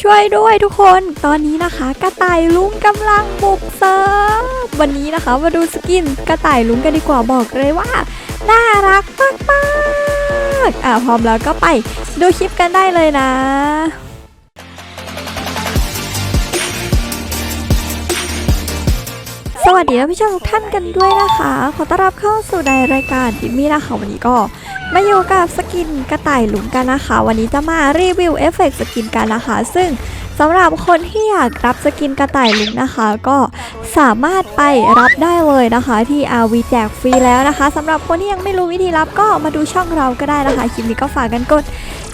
ช่วยด้วยทุกคน ตอนนี้นะคะ กระต่ายลุงกำลังบุกเซิร์ฟวันนี้นะคะมาดูสกินกระต่ายลุงกันดีกว่าบอกเลยว่า น่ารักมากๆอะพร้อมแล้วก็ไปดูคลิปกันได้เลยนะ สวัสดีท่านผู้ชมทุกท่านกันด้วยนะคะ ขอต้อนรับเข้าสู่ในรายการดิมมี่นะคะวันนี้ก็มาอยู่กับสกินกระต่ายหลุมกันนะคะ วันนี้จะมารีวิวเอฟเฟกต์สกินกันนะคะ ซึ่ง สำหรับคนที่อยากรับสกินกระต่ายลุมนะคะ ก็สามารถไปรับได้เลยนะคะที่ RV แจกฟรีแล้วนะคะสำหรับคนที่ยังไม่รู้วิธีรับก็มาดูช่องเราก็ได้นะคะคลิปนี้ก็ฝากกันกด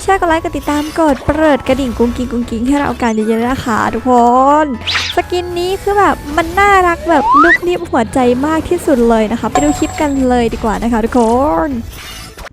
แชร์กดไลค์กดติดตามกดเปิดกระดิ่งกุ้งกิ้งกุ้งกิ้งให้เราการเยอะๆนะคะทุกคน สกินนี้คือแบบมันน่ารักแบบลุกนิบหัวใจมากที่สุดเลยนะคะ ไปดูคลิปกันเลยดีกว่านะคะทุกคน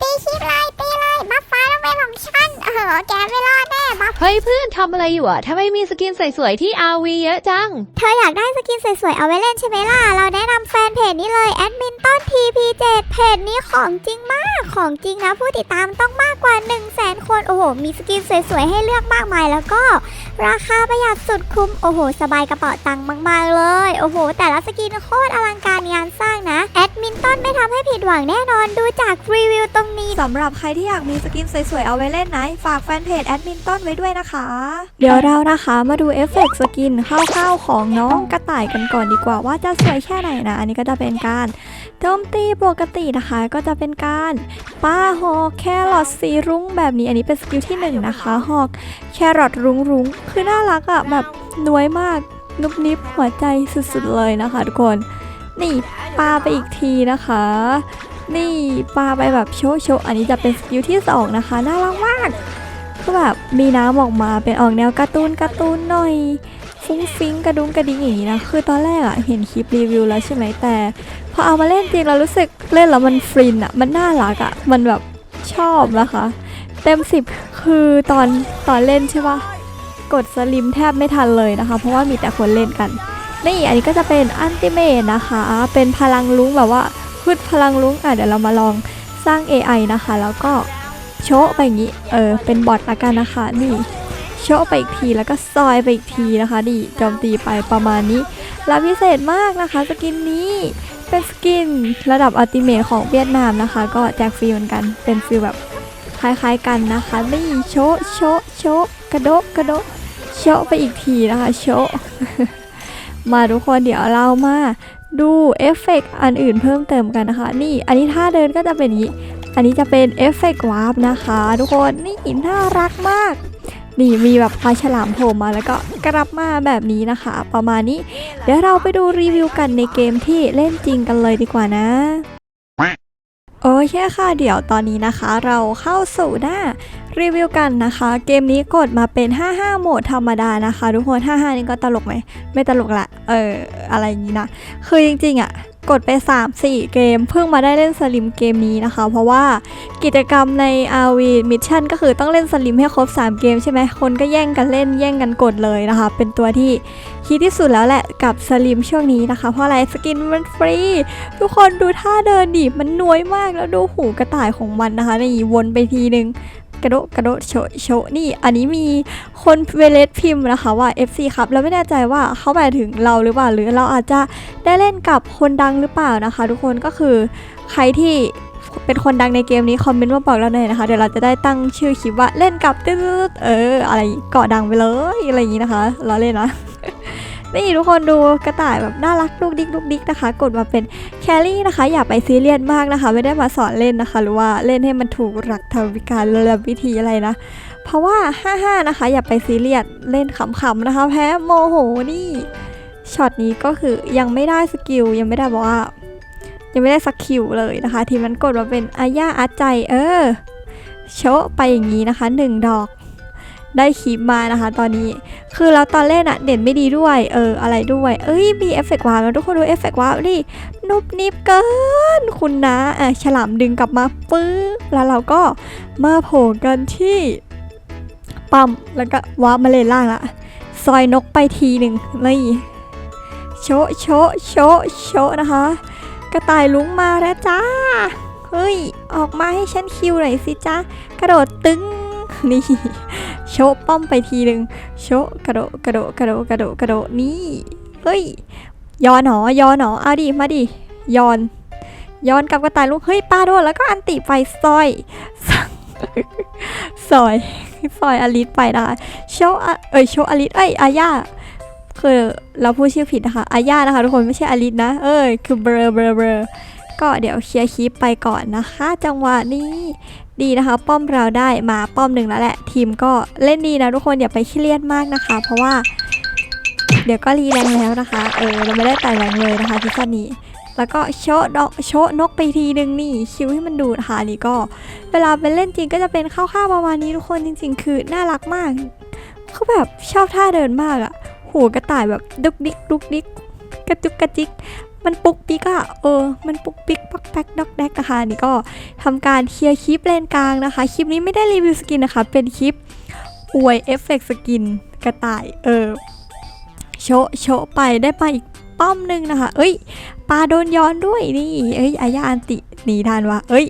ตีคลิปเลยตีเลยบัฟฟ้าต้องเป็นของฉันเออแกไม่รอดแน่บัฟเฮ้ยเพื่อนทำอะไรอยู่อะทำไมมีสกินสวยๆที่ RV เยอะจัง เธออยากได้สกินสวยๆเอาไว้เล่นใช่ไหมล่ะ เราแนะนำแฟนเพจนี้เลยแอดมินต้น TP7 เพจนี้ของจริงมากของจริงนะ ผู้ติดตามต้องมากกว่า 1 0 0 0 0แสนคน โอ้โห มีสกินสวยๆให้เลือกมากมายแล้วก็ ราคาประหยัดสุดคุ้ม โอ้โห สบายกระเป๋าตังค์มากๆเลย โอ้โห แต่ละสกินโคตรอลังการงานสร้างนะ แอดมินต้นไม่ทำให้ผิดหวังแน่นอนดูจากรีวิวตรงนี้สำหรับใครที่อยากมีสกินสวยๆ เอาไว้เล่นนะฝากแฟนเพจแอดมินต้นไว้ด้วยนะคะ เดี๋ยวเรานะคะมาดูเอฟเฟกต์สกินคร่าวๆของน้องกระต่ายกันก่อนดีกว่าว่าจะสวยแค่ไหนนะ อันนี้ก็จะเป็นการ โจมตีปกตินะคะก็จะเป็นการป้าหอกแครอทสีรุ้งแบบนี้อันนี้เป็นสกิลที่หนึ่งนะคะหอกแครอทรุ้งรุ้งๆคือน่ารักอะ่ะแบบน้วยมากนุบนิบหัวใจสุดๆเลยนะคะทุกคน นี่ปาไปอีกทีนะคะ นี่ปาไปแบบโชว์โชว์อันนี้จะเป็นสกิลที่สองนะคะน่ารักมากคือแบบมีน้ำออกมาเป็นออกแนวการ์ตูนการ์ตูนหน่อยฟุ้งฟิ้งกระดุงกระดิ้งอย่างนี้นะคือตอนแรกอะเห็นคลิปรีวิวแล้วใช่ไหมแต่ อเอามาเล่นจริงเรารู้สึกเล่นแล้วมันฟรินอะมันน่ารักอะมันแบบชอบนะคะ เต็มสิบคือตอนตอนเล่นใช่ปะกดสลิมแทบไม่ทันเลยนะคะ เพราะว่ามีแต่คนเล่นกัน นี่อันนี้ก็จะเป็นอันติเมตนะคะ เป็นพลังลุ้งแบบว่าพืดพลังลุ้งอะเดี๋ยวเรามาลองสร้าง AI นะคะ แล้วก็โชะไปอย่างนี้เออเป็นบอทละกันนะคะ นี่โชะไปอีกทีแล้วก็ซอยไปอีกทีนะคะนี่โจมตีไปประมาณนี้และพิเศษมากนะคะสกินนี้ เป็นสกินระดับอัลติเมทของเวียดนามนะคะ ก็แจกฟรีเหมือนกันเป็นฟิลแบบคล้ายๆกันนะคะนี่โชะโชะโชะกระโดกระโดดโชะไปอีกทีนะคะโชะมาทุกคนเดี๋ยวเรามาดูเอฟเฟกต์อันอื่นเพิ่มเติมกันนะคะ นี่อันนี้ท่าเดินก็จะเป็นอย่างนี้ อันนี้จะเป็นเอฟเฟกต์วาร์ปนะคะ ทุกคนนี่น่ารักมาก นี่มีแบบปลาฉลามโผล่มาแล้วก็กลับมาแบบนี้นะคะ ประมาณนี้ เดี๋ยวเราไปดูรีวิวกันในเกมที่เล่นจริงกันเลยดีกว่านะโอเคค่ะ เดี๋ยวตอนนี้นะคะเราเข้าสู่หน้ารีวิวกันนะคะ เกมนี้กดมาเป็น 55 โหมดธรรมดานะคะ ทุกคน 55 นี่ก็ตลกไหม ไม่ตลกละ เออ อะไรอย่างนี้นะ คือจริงๆอะ่ะ กดไป 3-4 เกม เพิ่งมาได้เล่นสลิมเกมนี้นะคะ เพราะว่ากิจกรรมใน RV Mission ก็คือต้องเล่นสลิมให้ครบ 3 เกมใช่ไหมคนก็แย่งกันเล่นแย่งกันกดเลยนะคะ เป็นตัวที่ฮิตที่สุดแล้วแหละกับสลิมช่วงนี้นะคะ เพราะอะไรสกินมันฟรี ทุกคนดูท่าเดินดิมันนวยมากแล้วดูหูกระต่ายของมันนะคะนี่วนไปทีนึง กระโดดกระโดดโชโชนี่ อันนี้มีคนเวเลสพิมพ์นะคะว่า FC ครับแล้วไม่แน่ใจว่าเขาหมายถึงเราหรือเปล่าหรือเราอาจจะได้เล่นกับคนดังหรือเปล่านะคะ ทุกคนก็คือใครที่เป็นคนดังในเกมนี้คอมเมนต์มาบอกเราหน่อยนะคะ เดี๋ยวเราจะได้ตั้งชื่อคลิปว่าเล่นกับตืดเอออะไรเกาะดังไปเลยอะไรอย่างนี้นะคะเราเล่นนะ นี่ทุกคนดูกระต่ายแบบน่ารักลูกดิ๊กลูกดิ๊กนะคะ กดมาเป็นแคลรี่นะคะ อย่าไปซีเรียสมากนะคะ ไม่ได้มาสอนเล่นนะคะ หรือว่าเล่นให้มันถูกหลักธรรมวิการระวิธีอะไรนะ เพราะว่า 55 นะคะ อย่าไปซีเรียสเล่นขำๆนะคะ แพ้โมโหนี่ช็อตนี้ก็คือยังไม่ได้สกิลยังไม่ได้บอกว่า ยังไม่ได้สกิลเลยนะคะ ทีมันกดมาเป็นอาญาอาใจเออโชะไปอย่างนี้นะคะหนึ่งดอก ได้คลิปมานะคะ ตอนนี้ คือแล้วตอนเล่นอะเด่นไม่ดีด้วย เอออะไรด้วย เอ้ยมีเอฟเฟกต์ว้าร์ปแล้วทุกคนดูเอฟเฟกต์ว้าร์ปดินุบนิบเกินคุณนะอะฉลามดึงกลับมาปื้อแล้วเราก็มาโผล่กันที่ปั๊มแล้วก็ว้าร์ปมาเลนล่างละซอยนกไปทีหนึ่งนี่โชะโชะโชะโชะนะคะ กระต่ายลุงมาแล้วจ้าเฮ้ย ออกมาให้ฉันคิวหน่อยสิจ้ากระโดดตึง นี่โชะป้อมไปทีหนึ่งโชะกระโดกระโดกระโดกระโดกระโดนี่เฮ้ยย้อนหนอยอนหนอเอาดิมาดิย้อนย้อนกับกระต่ายลุงเฮ้ยปลาโดนแล้วก็อันติไปซอยซอยซอยอลิสไปนะคะโชะเอ้ยโชะอลิสเอ้ยอาญาคือเราพูดชื่อผิดนะคะอาญานะคะทุกคนไม่ใช่อลิสนะ เอ้ยคือเบลอเบลอเบลอก็เดี๋ยวเคลียร์คลิปไปก่อนนะคะ จังหวะนี้ ดีนะคะ ป้อมเราได้มาป้อมหนึ่งแล้วแหละ ทีมก็เล่นดีนะทุกคนอย่าไปเครียดมากนะคะ เพราะว่า เดี๋ยวก็รีแรงแล้วนะคะ เออเราไม่ได้ไต่แรงเลยนะคะซีซั่นนี้แล้วก็โชะดอกโชะนกไปทีนึงนี่คิวให้มันดูดค่ะนี่ก็ เวลาไปเล่นจริงก็จะเป็นข้าวๆประมาณนี้ทุกคนจริง ๆ คือน่ารักมากเขาแบบชอบท่าเดินมากอะหูกระต่ายแบบดุกดิกดุกดิกกระจุกกระจิก มันปุกปิกอะเออ มันปุกปิกปักแป๊กดอกแดกนะคะนี่ก็ทำการเคลียร์คลิปเลนกลางนะคะ คลิปนี้ไม่ได้รีวิวสกินนะคะ เป็นคลิปอวยเอฟเฟกต์สกินกระต่าย เออ โชะโชะไปได้ไปอีกป้อมหนึ่งนะคะ เอ้ย ปลาโดนย้อนด้วยนี่ เอ้ย อายาอันติหนีทันวะเอ้ย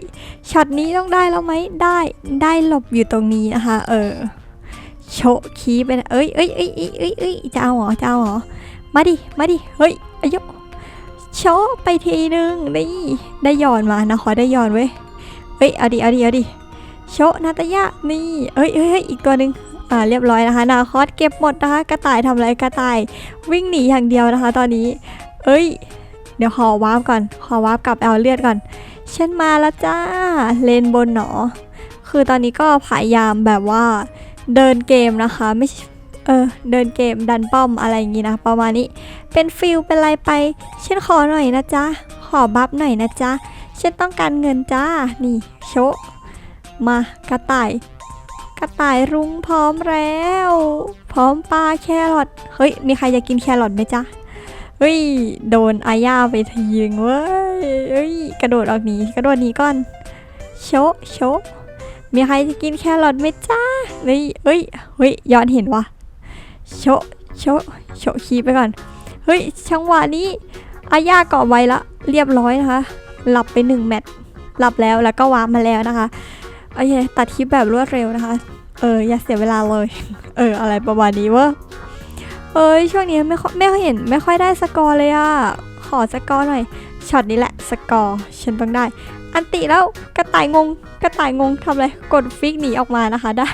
ช็อตนี้ต้องได้แล้วไหม ได้ ได้หลบอยู่ตรงนี้นะคะ เออ โชคีไปนะเอ้ยเอ้ยเอ้ยเอ้ยเอ้ยจะเอาเหรอจะเอาเหรอ มาดิ มาดิ เฮ้ยอายุ โชว์ไปทีนึงนี่ได้ย้อนมานะขอได้ย้อนเว้ยเอ้ยเอาดิเอาดิเอาดิโชว์นาตยะนี่เอ้ยเอ้ยเอ้ยอีกตัวหนึ่งอ่าเรียบร้อยนะคะนาคอสเก็บหมดนะคะกระต่ายทำอะไรกระต่าย วิ่งหนีอย่างเดียวนะคะ ตอนนี้ เอ้ย เดี๋ยวขอวาร์ปก่อน ขอวาร์ปกลับเอาเลือดก่อนฉันมาแล้วจ้าเลนบนหนอ คือตอนนี้ก็พยายามแบบว่าเดินเกมนะคะ ไม่ ออเดินเกมดันป้อมอะไรอย่างงี้นะประมาณนี้ เป็นฟิลเป็นอะไรไปฉันขอหน่อยนะจ๊ะขอบัฟหน่อยนะจ๊ะฉันต้องการเงินจ้านี่โชะมากระต่าย กระต่ายรุ้งพร้อมแล้ว พร้อมปลาแครอทเฮ้ยมีใครจะกินแครอทไหมจ๊ะเฮ้ยโดนอาญาไปทีงเว้ยเฮ้ยกระโดดออกหนีกระโดดหนีก่อนโชะโชะมีใครจะกินแครอทไหมจ้าเฮ้ยเฮ้ยเฮ้ยย้อนเห็นวะ โชะโชะโชะคีไปก่อน เฮ้ยจังหวะนี้อาญาเกาะไว้ละ เรียบร้อยนะคะ หลับไปหนึ่งแมตช์หลับแล้วแล้วก็วาร์ปมาแล้วนะคะโอเคตัดคลิปแบบรวดเร็วนะคะ เออ อย่าเสียเวลาเลย เออ อะไรประมาณนี้เวะเอ้ยช่วงนี้ไม่ค่อยไม่ค่อยเห็นไม่ค่อยได้สกอร์เลยอะขอสกอร์หน่อยช็อตนี้แหละสกอร์ฉันต้องได้ อันติแล้วกระต่ายงง กระต่ายงงทำอะไรกดฟิกหนีออกมานะคะได้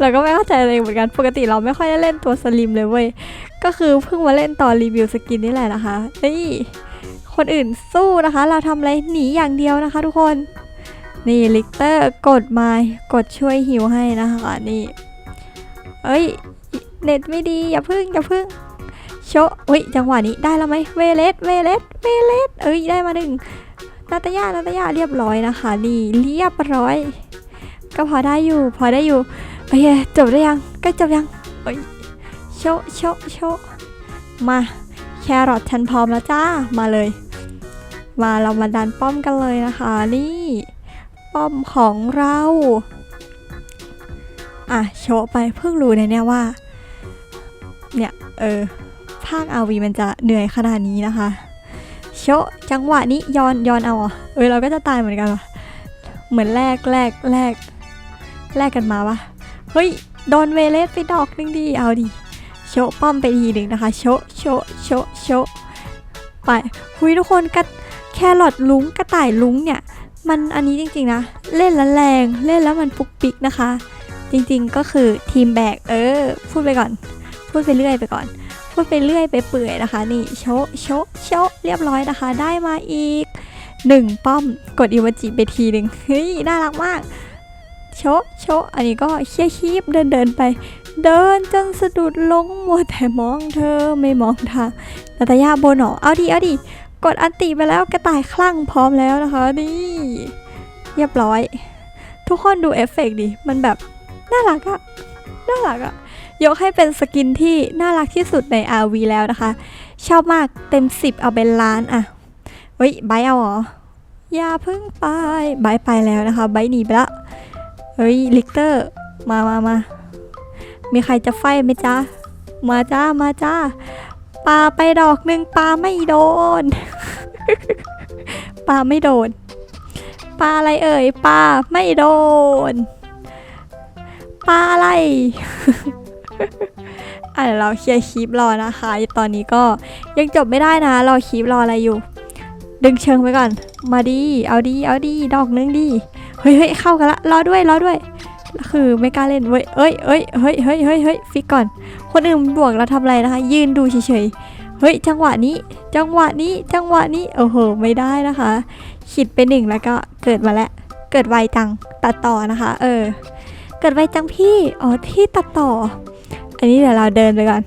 เราก็ไม่เข้าใจเลยเหมือนกัน ปกติเราไม่ค่อยได้เล่นตัวสลิมเลยเว้ย ก็คือเพิ่งมาเล่นตอนรีวิวสกินนี่แหละนะคะ นี่คนอื่นสู้นะคะ เราทำอะไรหนีอย่างเดียวนะคะ ทุกคน นี่ลิกเตอร์กดมากดช่วยฮิวให้นะคะนี่เอ้ยเน็ตไม่ดีอย่าพึ่งอย่าพึ่งโชะอุ้ยจังหวะนี้ได้แล้วไหมเวเลสเวเลสเวเลสเอ้ยได้มาหนึ่งนาตยานาตยาเรียบร้อยนะคะ นี่เรียบร้อย ก็พอได้อยู่ พอได้อยู่โอเคจบได้ยังใกล้จบยังเอ้ยโชโชโชมาแครอทฉันพร้อมแล้วจ้ามาเลย มาเรามาดันป้อมกันเลยนะคะนี่ ป้อมของเราอะโชไปเพิ่งรู้ในเนี่ยว่า เนี่ยเออภาคอาวีมันจะเหนื่อยขนาดนี้นะคะ โชจังหวะนี้ย้อนย้อนเอาอะเออเราก็จะตายเหมือนกันเหมือนแลกแลกแลก แลกกันมาวะเฮ้ย โดนเวเลสไปดอกนึงดีเอาดิโชป้อมไปทีหนึ่งนะคะ โชโชโชโชไปคุยทุกคนกระแครอทลุงกระต่ายลุงเนี่ย มันอันนี้จริงๆนะ เล่นแล้วแรงเล่นแล้วมันปุกปิกนะคะ จริงๆก็คือทีมแบกเออ พูดไปก่อน พูดไปเรื่อยไปก่อน พูดไปเรื่อยไปเปื่อยนะคะ นี่โชโชโชเรียบร้อยนะคะ ได้มาอีกหนึ่งป้อมกดอีวาจิไปทีหนึ่งเฮ้ยน่ารักมาก โชะโชะอันนี้ก็เคี้ยคีบเดินเดินไป เดินจนสะดุดลงมัวแต่มองเธอไม่มองทางนาตาย่าโบนหนอเอาดิเอาดิกดอันติไปแล้วกระต่ายคลั่งพร้อมแล้วนะคะนี่เรียบร้อย ทุกคนดูเอฟเฟกต์ดิมันแบบน่ารักอะน่ารักอะยกให้เป็นสกินที่น่ารักที่สุดใน RV แล้วนะคะ ชอบมากเต็ม 10 เอาเป็นล้านอะเฮ้ยไบเอาเหรอ อย่าพึ่งไปไบไปแล้วนะคะไบหนีไปละ ฮ้ยลิกเตอร์ มามามามีใครจะไฟไหมจ๊ะ มาจ้า มาจ้า ปลาไปดอกหนึ่งปลาไม่โดน ปลาไม่โดน ปลาอะไรเอ่ย ปลาไม่โดน ปลาอะไรอะเดี๋ยวเราเคลียร์คลิปรอนะคะ ตอนนี้ก็ยังจบไม่ได้นะรอคลิปรออะไรอยู่ ดึงเชิงไปก่อน มาดี เอาดี เอาดี ดอกนึงดี เฮ้ยเฮ้ยเข้ากันละรอด้วยรอด้วย คือไม่กล้าเล่นเว้ยเอ้ยเอ้ยเฮ้ยเฮ้ยเฮ้ยเฮ้ยฟิกก่อน คนอื่นบวกเราทำอะไรนะคะ ยืนดูเฉยๆเฮ้ยจังหวะนี้ จังหวะนี้จังหวะนี้โอ้โหไม่ได้นะคะขิดไปหนึ่งแล้วก็เกิดมาแล้วเกิดไวจังตัดต่อนะคะ เออ เกิดไวจังพี่อ๋อที่ตัดต่อ อันนี้เดี๋ยวเราเดินไปก่อน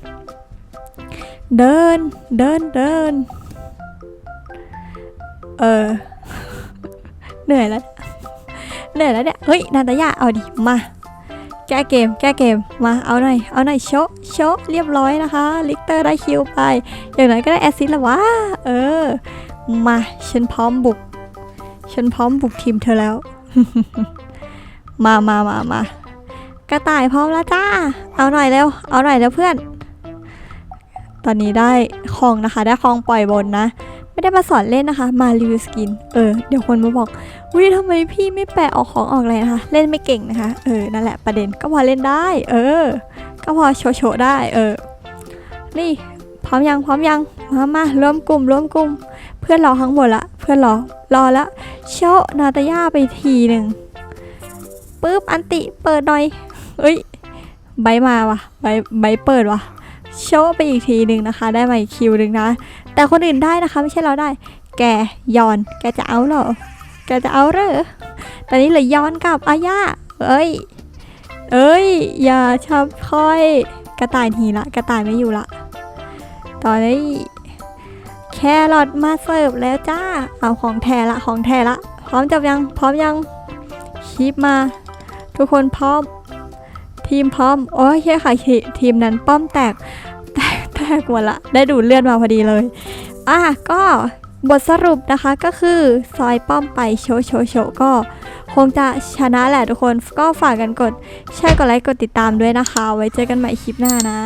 เดินเดินเดินเออ เหนื่อยแล้ว เหนื่อยแล้วเนี่ย เฮ้ยนาตายาเอาดิ มา แก้เกม แก้เกม มา เอาหน่อย เอาหน่อยโชะโชะเรียบร้อยนะคะ ลิกเตอร์ได้คิวไป อย่างน้อยก็ได้แอซิสต์แล้ววะ เออ มา ฉันพร้อมบุก ฉันพร้อมบุกทีมเธอแล้ว มามามามากระต่ายพร้อมแล้วจ้า เอาหน่อยเร็ว เอาหน่อยเร็วเพื่อน ตอนนี้ได้คองนะคะ ได้คองปล่อยบนนะ ไม่ได้มาสอนเล่นนะคะ มารีวิวสกิน เออ เดี๋ยวคนมาบอกวิทำไมพี่ไม่แปะออกของออกเลยนะคะ เล่นไม่เก่งนะคะ เออ นั่นแหละประเด็น ก็พอเล่นได้ เออ ก็พอโชว์โชว์ได้ เออ นี่ พร้อมยัง พร้อมยัง มามารวมกลุ่มรวมกลุ่ม เพื่อนรอข้างบนละ เพื่อนรอ รอละ โชว์นาตาย่าไปทีหนึ่งปึ๊บ อันติ เปิดหน่อย เอ้ย ใบมาว่ะ ใบ ใบเปิดว่ะ โชว์ไปอีกทีหนึ่งนะคะ ได้มาอีกคิวหนึ่งนะ แต่คนอื่นได้นะคะ ไม่ใช่เราได้ แกยอน แกจะเอาเหรอ แกจะเอาเหรอตอนนี้เหลือยอนกับอาญาเอ้ย เอ้ย อย่าชับค่อย กระต่ายทีละ กระต่ายไม่อยู่ละ ตอนนี้แครอทมาเสิร์ฟแล้วจ้า เอาของแท้ละ ของแท้ละ พร้อมจับยัง พร้อมยังคลิปมา ทุกคนพร้อม ทีมพร้อม โอ้ยแค่ค่ะทีทีมนั้นป้อมแตก แตกแตกหมดละ ได้ดูเลือดมาพอดีเลย อะก็บทสรุปนะคะก็คือซอยป้อมไปโชโชโชก็คงจะชนะแหละทุกคน ก็ฝากกันกดแชร์กดไลค์กดติดตามด้วยนะคะ ไว้เจอกันใหม่คลิปหน้านะ